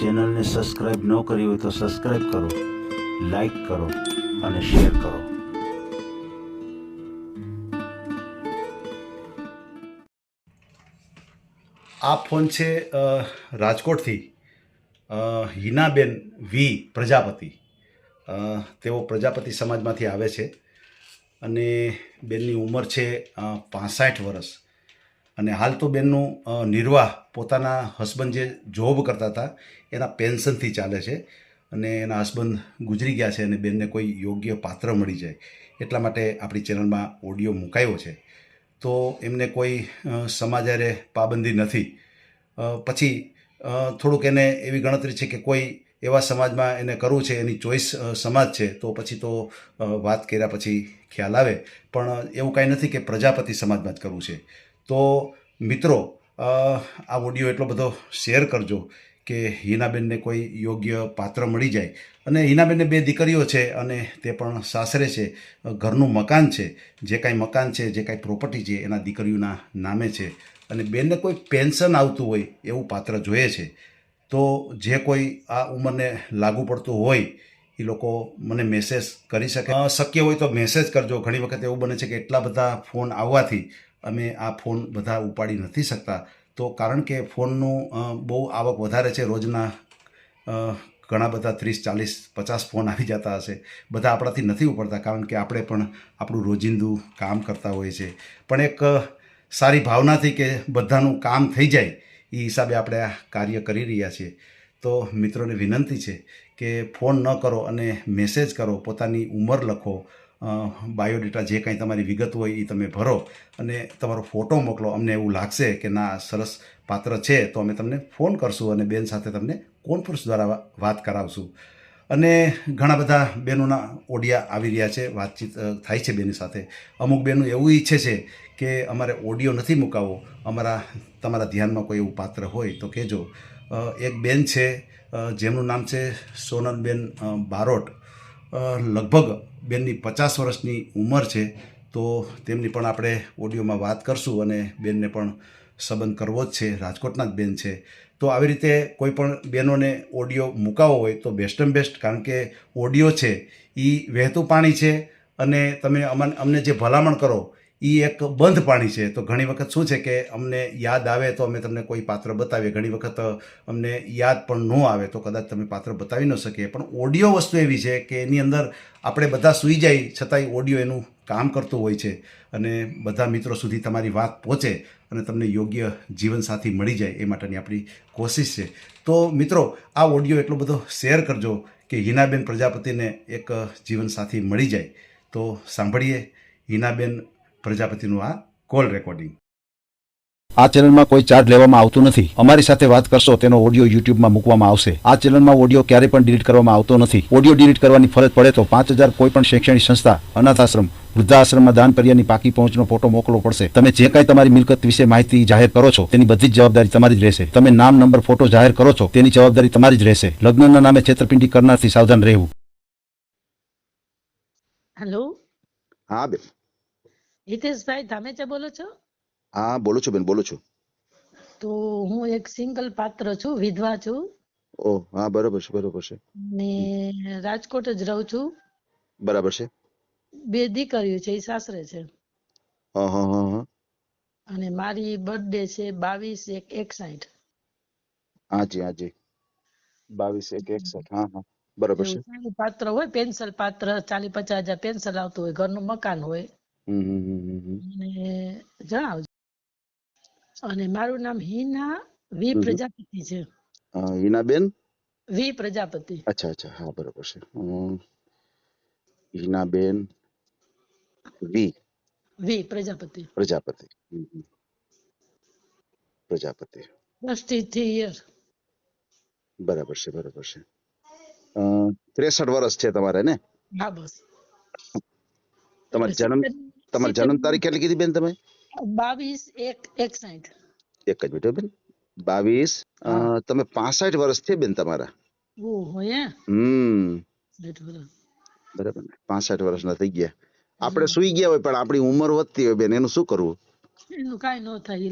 ચેનલને સબસ્ક્રાઈબ ન કરી હોય તો સબસ્ક્રાઈબ કરો લાઈક કરો અને શેર કરો. આ ફોન છે રાજકોટથી હિનાબેન વી પ્રજાપતિ. તેઓ પ્રજાપતિ સમાજમાંથી આવે છે અને બેનની ઉંમર છે પાસઠ વર્ષ. અને હાલ તો બેનનું નિર્વાહ પોતાના હસબન્ડ જે જોબ કરતા હતા, એના પેન્શનથી ચાલે છે અને એના હસબન્ડ ગુજરી ગયા છે અને બેનને કોઈ યોગ્ય પાત્ર મળી જાય, એટલા માટે આપણી ચેનલમાં ઓડિયો મુકાયો છે. તો એમને કોઈ સમાજારે સમાજ પાબંદી નથી. પછી થોડુંક એને એવી ગણતરી છે કે કોઈ એવા સમાજમાં એને કરવું છે, એની ચોઈસ સમાજ છે, તો પછી તો વાત કર્યા પછી ખ્યાલ આવે. પણ એવું કાંઈ નથી કે પ્રજાપતિ સમાજમાં જ કરવું છે. તો મિત્રો આ ઓડિયો એટલો બધો શેર કરજો કે હિનાબેનને કોઈ યોગ્ય પાત્ર મળી જાય. અને હિનાબેનને બે દીકરીઓ છે અને તે પણ સાસરે છે. ઘરનું મકાન છે. જે કાંઈ મકાન છે, જે કાંઈ પ્રોપર્ટી છે, એના દીકરીઓના નામે છે. અને બેનને કોઈ પેન્શન આવતું હોય એવું પાત્ર જોઈએ છે. તો જે કોઈ આ ઉંમરને લાગુ પડતું હોય, એ લોકો મને મેસેજ કરી શકે. શક્ય હોય તો મેસેજ કરજો. ઘણી વખત એવું બને છે કે એટલા બધા ફોન આવવાથી અમે આ ફોન બધા ઉપાડી નથી શકતા. તો કારણ કે ફોનનું બહુ આવક વધારે છે, રોજના ઘણા બધા ત્રીસ, ચાલીસ, પચાસ ફોન આવી જતા હશે. બધા આપણાથી નથી ઉપડતા કારણ કે આપણે પણ આપણું રોજિંદુ કામ કરતા હોઈએ છીએ. પણ એક સારી ભાવનાથી કે બધાનું કામ થઈ જાય એ હિસાબે આપણે આ કાર્ય કરી રહ્યા છીએ. તો મિત્રોને વિનંતી છે કે ફોન ન કરો અને મેસેજ કરો, પોતાની ઉંમર લખો બાયોડેટા જે કાંઈ તમારી વિગત હોય એ તમે ભરો અને તમારો ફોટો મોકલો. અમને એવું લાગશે કે ના સરસ પાત્ર છે, તો અમે તમને ફોન કરશું અને બેન સાથે તમને કોન્ફરન્સ દ્વારા વાત કરાવશું. અને ઘણા બધા બહેનોના ઓડિયા આવી રહ્યા છે, વાતચીત થાય છે બેની સાથે. અમુક બહેનો એવું ઈચ્છે છે કે અમારે ઓડિયો નથી મુકાવો, અમારા, તમારા ધ્યાનમાં કોઈ એવું પાત્ર હોય તો કહેજો. એક બેન છે જેમનું નામ છે સોનલબેન બારોટ. લગભગ બેનની પચાસ વર્ષની ઉંમર છે, તો તેમની પણ આપણે ઓડિયોમાં વાત કરશું અને બેનને પણ સંબંધ કરવો જ છે, રાજકોટના જ બેન છે. તો આવી રીતે કોઈ પણ બહેનોને ઓડિયો મુકાવો હોય તો બેસ્ટમ બેસ્ટ, કારણ કે ઓડિયો છે એ વહેતું પાણી છે અને તમે અમને અમને જે ભલામણ કરો એ એક બંધ પાણી છે. તો ઘણી વખત શું છે કે અમને યાદ આવે તો અમે તમને કોઈ પાત્ર બતાવીએ. ઘણી વખત અમને યાદ પણ ન આવે તો કદાચ તમે પાત્ર બતાવી ન શકીએ. પણ ઓડિયો વસ્તુ એવી છે કે એની અંદર આપણે બધા સૂઈ જાય છતાંય ઓડિયો એનું કામ કરતું હોય છે અને બધા મિત્રો સુધી તમારી વાત પહોંચે અને તમને યોગ્ય જીવનસાથી મળી જાય એ માટેની આપણી કોશિશ છે. તો મિત્રો, આ ઓડિયો એટલો બધો શેર કરજો કે હિનાબેન પ્રજાપતિને એક જીવનસાથી મળી જાય. તો સાંભળીએ હિનાબેન પ્રજાપતિનું આ કોલ રેકોર્ડિંગ. આ ચેનલમાં કોઈ ચાર્જ લેવામાં આવતું નથી. અમારી સાથે વાત કરશો તેનો ઓડિયો યુટ્યુબમાં મૂકવામાં આવશે. આ ચેનલમાં ઓડિયો ક્યારે પણ ડિલીટ કરવામાં આવતો નથી. ઓડિયો ડિલીટ કરવાની ફરજ પડે તો પાંચ હજાર કોઈ પણ શૈક્ષણિક સંસ્થા અનાથ આશ્રમ વૃદ્ધાશ્રમમાં દાન પર્યાની પાકી પહોંચનો ફોટો મોકલવો પડશે. તમે જે કાંઈ તમારી મિલકત વિશે માહિતી જાહેર કરો છો તેની બધી જ જવાબદારી તમારી જ રહેશે. તમે નામ નંબર ફોટો જાહેર કરો છો તેની જવાબદારી તમારી જ રહેશે. લગ્નના નામે છેતરપિંડી કરનારથી સાવધાન રહેવું. હેલો હા બેન. હિતેશભાઈ ધામેચા બોલો છો? હા બોલું છું બેન બોલું છું. તો હું એક સિંગલ પાત્ર છું વિધવા છું. ઓ હા બરોબર છે બરોબર છે. ને રાજકોટ જ રહું છું. બરાબર છે. બે દીકરીઓ છે એ સાસરે છે. હા હા હા હા. અને મારી બર્થડે છે બાવીસ એક એકસાઠ. હાજી હાજી. બાવીસ એક એકસઠ હા હા. બરોબર છે. પાત્ર હોય પેન્સિલ પાત્ર ચાલી પચાસ હજાર પેન્સિલ આવતું હોય ઘરનું મકાન હોય. હમ. અને જણાવજો અને મારું નામ હિના વી પ્રજાપતિ છે. હિનાબેન? વી પ્રજાપતિ. અચ્છા અચ્છા. હા બરોબર છે. હિનાબેન વી? વી પ્રજાપતિ. પ્રજાપતિ. પ્રજાપતિ. ત્રીસ યર બરાબર છે બરાબર છે. ત્રેસઠ વર્ષ છે તમારે ને? હા બસ. તમારો જન્મ તમારી જન્મ તારીખ કેટલી કીધી બેન તમે? બાવીસ એક એકસાઠ. એક જ મિનિટ બેન. બાવીસ તમે પાસઠ વર્ષ છે બેન તમારા. હમ. બરાબર. પાસઠ વર્ષના થઈ ગયા. આપણે સુઈ ગયા હોય પણ આપણી ઉંમર વધતી હોય બેન. એનું શું કરવું? એનું ન થાય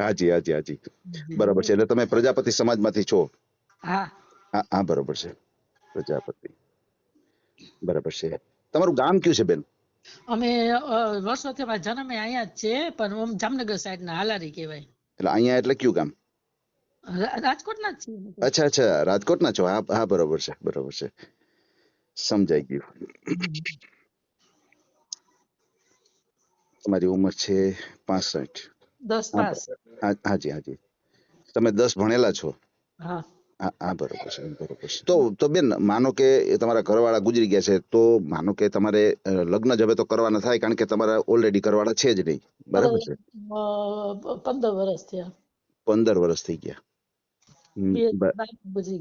હાજી હાજી હાજી બરાબર છે. એટલે તમે પ્રજાપતિ સમાજમાંથી છો? હા. હા હા બરોબર છે. પ્રજાપતિ. બરાબર છે. તમારું ગામ કયું છે બેન? અમે વર્ષોથી અમારા જન્મે અહીંયા જ છે પણ આમ જામનગર સાઈડ ના હાલારી કહેવાય. એટલે અહીંયા એટલે કયું ગામ? રાજકોટના જ અમે અચ્છા અચ્છા રાજકોટના છો? હા હા બરોબર છે બરોબર છે. સમજાઈ ગયું. તમારી ઉંમર છે પાસઠ. દસ પાસ હાજી હાજી. તમે દસ ભણેલા છો. હા. હા બરોબર છે બરોબર છે. તો તો બેન માનો કે તમારા ઘરવાળા ગુજરી ગયા છે તો માનો કે તમારે લગ્ન જ હવે તો કરવાના થાય કારણ કે તમારા ઓલરેડી ઘરવાળા છે જ નહીં. બરાબર છે? પંદર વર્ષ થયા. પંદર વર્ષ થઈ ગયા.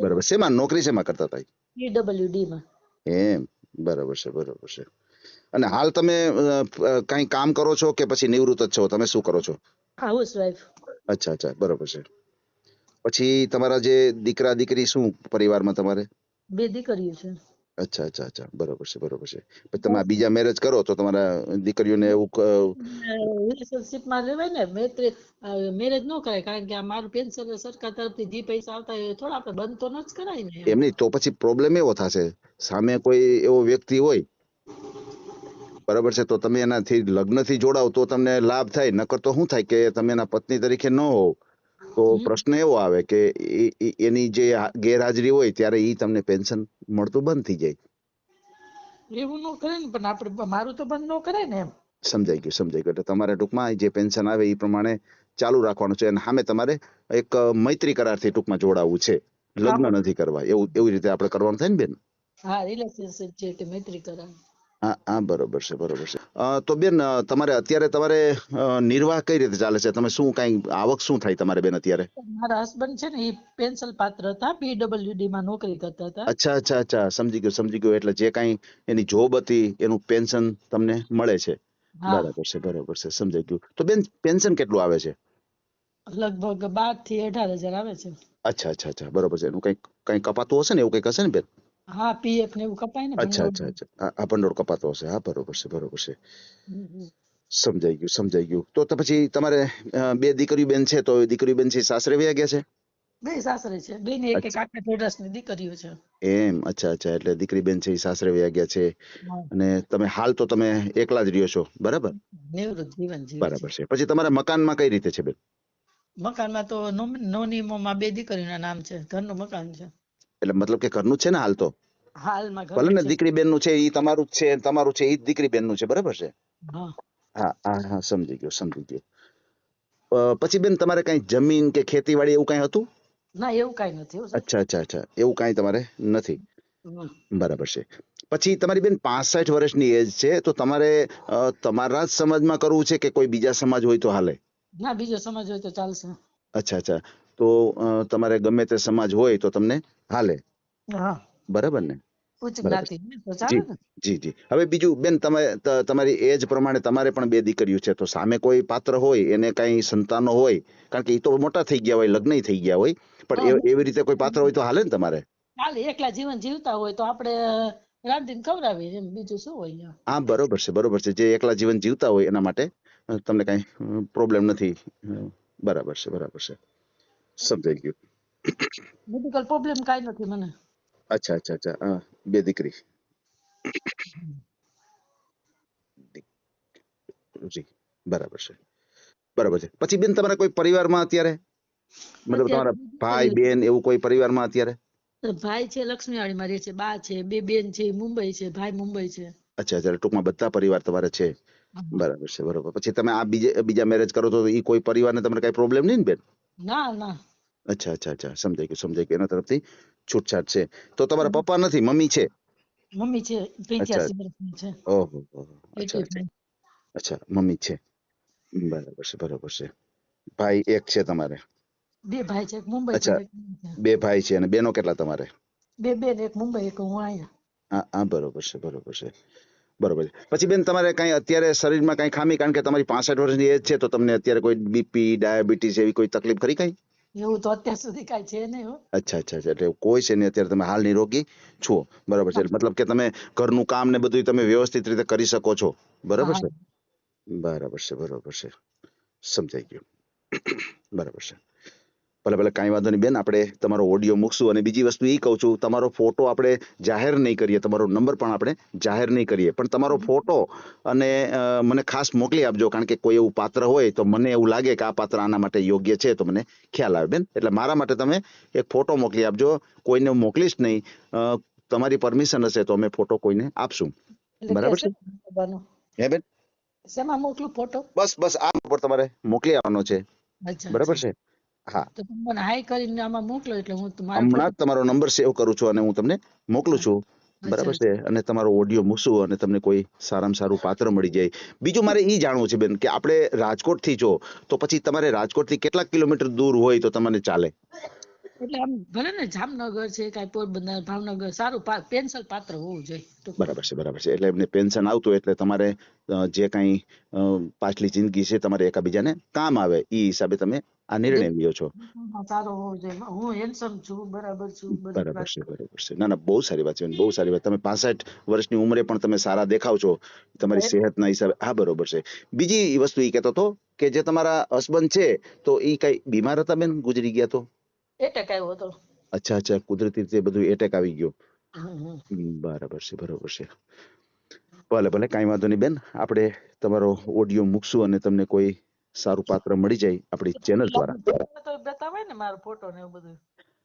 બરાબર. શેમાં? નોકરી શેમાં કરતા હતા પીડબ્લ્યુડી માં એમ બરાબર છે બરાબર છે. અને હાલ તમે અ, કામ કરો છો કે પછી નિવૃત્ત જ છો? તમે શું કરો છો? હાઉસ વાઇફ અચ્છા અચ્છા બરાબર છે. પછી તમારા જે દીકરા દીકરી શું પરિવારમાં તમારે? બે દીકરીઓ છે. અચ્છા અચ્છા અચ્છા. બરોબર છે બરોબર છે. પછી તમે બીજા મેરેજ કરો તો તમારા દીકરીઓને એવું ક- માં લેવાય ને મૈત્રી મેરેજ ન કરાય કારણ કે આ મારું પેન્શન સરકાર તરફથી જે પૈસા આવતા હોય થોડા આપણે બંધ તો ન જ કરાય ને. એમ નહીં તો પછી પ્રોબ્લેમ એવો થશે. સામે કોઈ એવો વ્યક્તિ હોય બરાબર છે તો તમે એનાથી લગ્નથી જોડાવ તો તમને લાભ થાય નકર તો શું થાય કે તમે એના પત્ની તરીકે ન હોવ. તો પ્રશ્ન એવો આવે કે એની જે ગેરહાજરી હોય ત્યારે એ તમને પેન્શન મળતું બંધ થઈ જાય. એવું ન કરે ને પણ આપણે મારું તો બંધ ન કરે ને એમ. સમજાઈ ગયું સમજાઈ ગયું. એટલે તમારે ટૂંકમાં જે પેન્શન આવે એ પ્રમાણે ચાલુ રાખવાનું છે. અને સામે તમારે એક મૈત્રી કરારથી ટૂંકમાં જોડાવું છે. લગ્ન નથી કરવા. એવું એવી રીતે આપણે કરવાનું થાય ને બેન? હા રિલેશનશીપ છે કે મૈત્રી કરાય હા હા બરોબર છે બરોબર છે. તો બેન તમારે અત્યારે તમારે નિર્વાહ કઈ રીતે ચાલે છે? તમે શું કઈ આવક શું થાય તમારે બેન અત્યારે? મારા હસબન્ડ છે ને એ પેન્શન પાત્ર હતા પીડબ્લ્યુડી માં નોકરી કરતા હતા. અચ્છા અચ્છા અચ્છા સમજી ગયો સમજી ગયો એટલે જે કાંઈ એની જોબ હતી એનું પેન્શન તમને મળે છે. બરાબર છે બરોબર છે સમજાઈ ગયું. તો બેન પેન્શન કેટલું આવે છે? લગભગ બારથી અઢાર હજાર આવે છે. અચ્છા અચ્છા અચ્છા બરોબર છે. એનું કઈ કઈ કપાતું હશે ને એવું કઈ હશે ને બેન? હા પીએફ ને એવું કપાય ને અચ્છા અચ્છા અચ્છા. આ- ભંડોળ કપાતો હશે. હા બરોબર છે બરોબર છે. સમજાઈ ગયું સમજાઈ ગયું. તો પછી તમારે બે દીકરી બેન છે તો એ દીકરી બેન છે સાસરે વયા ગયા છે? બે સાસરે છે. બે ને એક એક આઠ આઠની દીકરીઓ છે. એમ અચ્છા અચ્છા. એટલે દીકરી બેન છે એ સાસરે વયા ગયા છે. અને તમે હાલ તો તમે એકલા જ રહ્યો છો બરાબર? નિવૃત્ત જીવન જીવન બરાબર છે. પછી તમારા મકાનમાં કઈ રીતે છે બેન? મકાનમાં તો નો- નોનીમોમાં બે દીકરીના નામ છે. ઘરનું મકાન છે. એટલે મતલબ કે ઘરનું જ છે ને હાલ તો? હાલમાં ભલે ને દીકરી બેનનું છે એ તમારું જ છે તમારું છે એ જ દીકરી બેનનું છે બરાબર છે? હા. હા સમજી ગયો સમજી ગયો. પછી બેન તમારે કઈ જમીન કે ખેતીવાડી એવું કઈ હતું? ના એવું કઈ નથી અચ્છા અચ્છા અચ્છા એવું કઈ તમારે નથી? બરાબર છે. પછી તમારી બેન પાસઠ વર્ષની એજ છે તો તમારે તમારા જ સમાજમાં કરવું છે કે કોઈ બીજા સમાજ હોય તો હાલે? ના બીજો સમાજ હોય તો ચાલશે. અચ્છા અચ્છા. તો તમારે ગમે તે સમાજ હોય તો તમને? હાલે. બરાબર ને? જી જી હવે બીજું બેન તમે તમારી એજ પ્રમાણે તમારે પણ બે દીકરીઓ છે. તો સામે કોઈ પાત્ર હોય એને કઈ સંતાનો હોય કારણ કે એ તો મોટા થઈ ગયા હોય લગ્ન થઈ ગયા હોય પણ એવી રીતે કોઈ પાત્ર હોય તો હાલે ને તમારે? હાલે એકલા જીવન જીવતા હોય તો આપણે રાંધીને ખવડાવીએ બીજું શું હોય હા બરોબર છે બરોબર છે. જે એકલા જીવન જીવતા હોય એના માટે તમને કઈ પ્રોબ્લેમ નથી. બરાબર છે બરાબર છે. સમજાઈ ગયું. મેડિકલ પ્રોબ્લેમ કાઈ નથી મને. અચ્છા અચ્છા અચ્છા. હા બે દીકરી. જી બરાબર છે. બરાબર છે. પછી બેન તમારા કોઈ પરિવારમાં અત્યારે? મતલબ તમારા ભાઈ બેન એવું કોઈ પરિવારમાં અત્યારે? ભાઈ છે લક્ષ્મીવાડીમાં રહે છે બા છે બે બેન છે મુંબઈ છે ભાઈ મુંબઈ છે. અચ્છા અચ્છા ટૂંકમાં બધા પરિવાર તમારે છે. બરાબર છે બરોબર. પછી તમે આ બીજા બીજા મેરેજ કરો તો એ કોઈ પરિવારને તમને કઈ પ્રોબ્લેમ નહીં ને બેન? ના ના. અચ્છા અચ્છા અચ્છા. સમજાઈ ગયું સમજાઈ ગયું. એના તરફથી છૂટછાટ છે. તો તમારા પપ્પા નથી? મમ્મી છે? મમ્મી છે. પંચ્યાસી વર્ષની છે. ઓહો. અચ્છા અચ્છા. મમ્મી છે. બરાબર છે બરાબર છે. ભાઈ એક છે તમારે. બે ભાઈ છે મુંબઈ છે અચ્છા. બે ભાઈ છે અને બેનો કેટલા તમારે? બે બેન એક મુંબઈ એક હું અહીંયા. હા હા બરોબર છે બરોબર છે. બરોબર છે. પછી બેન તમારે કઈ અત્યારે શરીરમાં કઈ ખામી? કારણ કે તમારી પાસઠ વર્ષની એજ છે તો તમને અત્યારે કોઈ બીપી ડાયાબિટીસ એવી કોઈ તકલીફ ખરી કઈ? એવું તો અત્યાર સુધી કઈ છે નહીં અચ્છા અચ્છા એટલે કોઈ છે નહીં અત્યારે તમે હાલ નિરોગી છો. બરાબર છે. મતલબ કે તમે ઘરનું કામ ને બધું તમે વ્યવસ્થિત રીતે કરી શકો છો. બરાબર છે? બરાબર છે બરાબર છે. સમજાઈ ગયું. બરાબર છે. ભલે ભલે કાંઈ વાંધો નહીં બેન આપણે તમારો ઓડિયો મૂકશું અને બીજી વસ્તુ એ કહું છું તમારો ફોટો આપણે જાહેર નહીં કરીએ તમારો નંબર પણ આપણે જાહેર નહીં કરીએ. પણ તમારો ફોટો અને મને ખાસ મોકલી આપજો કારણ કે કોઈ એવું પાત્ર હોય તો મને એવું લાગે કે આ પાત્ર આના માટે યોગ્ય છે તો મને ખ્યાલ આવે બેન. એટલે મારા માટે તમે એક ફોટો મોકલી આપજો કોઈને હું મોકલીશ નહીં તમારી પરમિશન હશે તો અમે ફોટો કોઈને આપશું. બરાબર છે? હે બેન? શેમાં મોકલું ફોટો બસ બસ આ ઉપર તમારે મોકલી આવવાનો છે. બરાબર છે? હા. તો મને હાઈ કરીને આમાં મોકલો એટલે હું તમારો હમણાં તમારો નંબર સેવ કરું છું અને હું તમને મોકલું છું. બરાબર છે? અને તમારો ઓડિયો મૂકશું અને તમને કોઈ સારામાં સારું પાત્ર મળી જાય. બીજું મારે એ જાણવું છે બેન કે આપણે રાજકોટથી જો તો પછી તમારે રાજકોટથી કેટલા કિલોમીટર દૂર હોય તો તમને ચાલે? એટલે આમ ભલે ને જામનગર છે કાંઈ પોરબંદર ભાવનગર સારું પેન્શન પાત્ર હોવું જોઈએ. બરાબર છે બરાબર છે. એટલે એમને પેન્શન આવતું એટલે તમારે જે કાંઈ પાછલી જિંદગી છે તમારે એકાબીજાને કામ આવે એ હિસાબે તમે આ નિર્ણય લ્યો છો. સારો હોવો જોઈએ હું હેન્ડસમ છું બરાબર છું બરાબર છે. બરાબર છે. ના ના બહુ સારી વાત છે બહુ સારી વાત. તમે પાસઠ વર્ષની ઉંમરે પણ તમે સારા દેખાવ છો. તમારી. સેહતના હિસાબે હા બરોબર છે. બીજી વસ્તુ એ કહેતો હતો કે જે તમારા હસબન્ડ છે તો એ કઈ બીમાર હતા બેન ગુજરી ગયા તો? એટેક આવ્યો હતો. અચ્છા અચ્છા કુદરતી રીતે બધું એટેક આવી ગયો. બરાબર છે બરોબર છે. ભલે ભલે કાંઈ વાંધો નહીં બેન. આપણે તમારો ઓડિયો મૂકશું અને તમને કોઈ સારું પાત્ર મળી જાય આપણી ચેનલ દ્વારા. બતાવાય ને મારો ફોટો ને એવું બધું.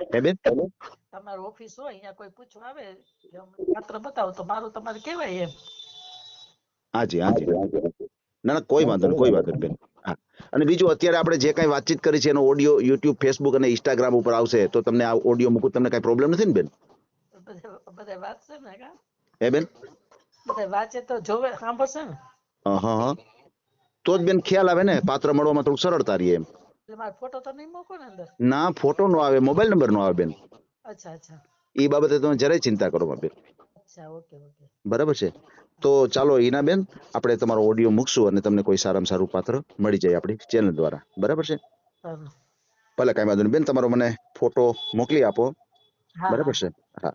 હે બેન? તમારું ઓફિસ હોય અહીંયા કોઈ પૂછવા આવે પાત્ર બતાવો તો મારું તમારે કહેવાય એમ. હાજી હાજી. ના ના કોઈ વાંધો નહીં કોઈ વાંધો નહીં બેન. હા. અને બીજું અત્યારે આપણે જે કાંઈ વાતચીત કરી છે એનો ઓડિયો યુટ્યુબ ફેસબુક અને ઇન્સ્ટાગ્રામ ઉપર આવશે તો તમને આ ઓડિયો મૂકું તમને કાંઈ પ્રોબ્લેમ નથી ને બેન? બધા વાંચશે ને હે બેન? બધા વાંચે તો જોવે સાંભળશે ને? હા હા હા તો જ બેન ખ્યાલ આવે ને પાત્ર મળવામાં થોડુંક સરળતા રહે એમ. ફોટો તો નહીં મૂકો ને અંદર? ના ફોટો નો આવે મોબાઈલ નંબર નો આવે બેન. અચ્છા અચ્છા. એ બાબતે તમે જરાય ચિંતા કરો બેન અચ્છા ઓકે ઓકે. બરાબર છે? તો ચાલો હિનાબેન આપણે તમારો ઓડિયો મૂકશું અને તમને કોઈ સારામાં સારું પાત્ર મળી જાય આપણી ચેનલ દ્વારા. બરાબર છે? ભલે કાંઈ વાંધો નહીં. બેન તમારો મને ફોટો મોકલી આપો. બરાબર છે? હા.